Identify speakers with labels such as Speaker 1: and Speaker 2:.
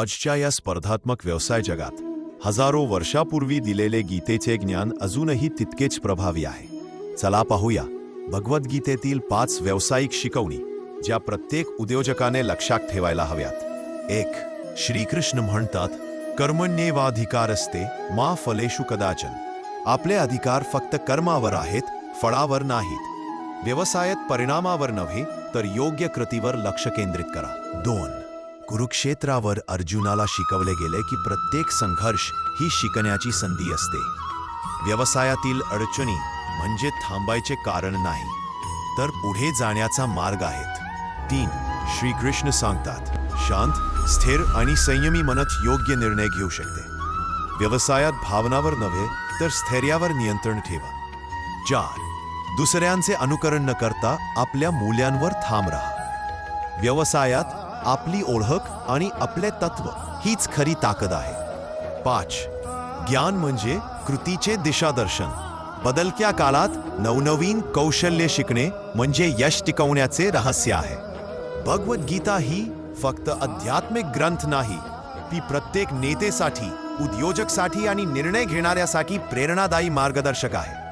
Speaker 1: आजच्या या स्पर्धात्मक व्यवसाय जगात हजारो वर्षापूर्वी दिलेले गीतेचे ज्ञान अजूनही तितकेच प्रभावी आहे. चला पाहूया भगवद्गीतेतील पाच व्यावसायिक शिकवणी ज्या प्रत्येक उद्योजकाने लक्षात ठेवायला हव्यात. एक श्रीकृष्ण म्हणतात कर्मण्येवाधिकार असते मा फलेषु कदाचन. आपले अधिकार फक्त कर्मावर आहेत फळावर नाहीत. व्यवसायात परिणामावर नव्हे तर योग्य कृतीवर लक्ष केंद्रित करा. दोन कुरुक्षेत्रावर अर्जुनाला शिकवले गेले की प्रत्येक संघर्ष ही शिकण्याची संधी असते. व्यवसायातील अडचणी म्हणजे थांबायचे कारण नाही तर पुढे जाण्याचा मार्ग आहेत. तीन श्रीकृष्ण सांगतात शांत स्थिर आणि संयमी मनत योग्य निर्णय घेऊ शकते. व्यवसायात भावनावर नव्हे तर स्थैर्यावर नियंत्रण ठेवा. चार दुसऱ्यांचे अनुकरण न करता आपल्या मूल्यांवर थांब राहा. व्यवसायात आपली ओळख आणि आपले तत्व हीच खरी ताकद आहे. पाच. ज्ञान म्हणजे कृतीचे दिशादर्शन. बदलत्या काळात नवनवीन कौशल्य शिकणे म्हणजे यश टिकवण्याचे रहस्य आहे. भगवद्गीता ही फक्त आध्यात्मिक ग्रंथ नाही ती प्रत्येक नेतेसाठी उद्योजकसाठी आणि निर्णय घेणाऱ्यासाठी प्रेरणादायी मार्गदर्शक आहे.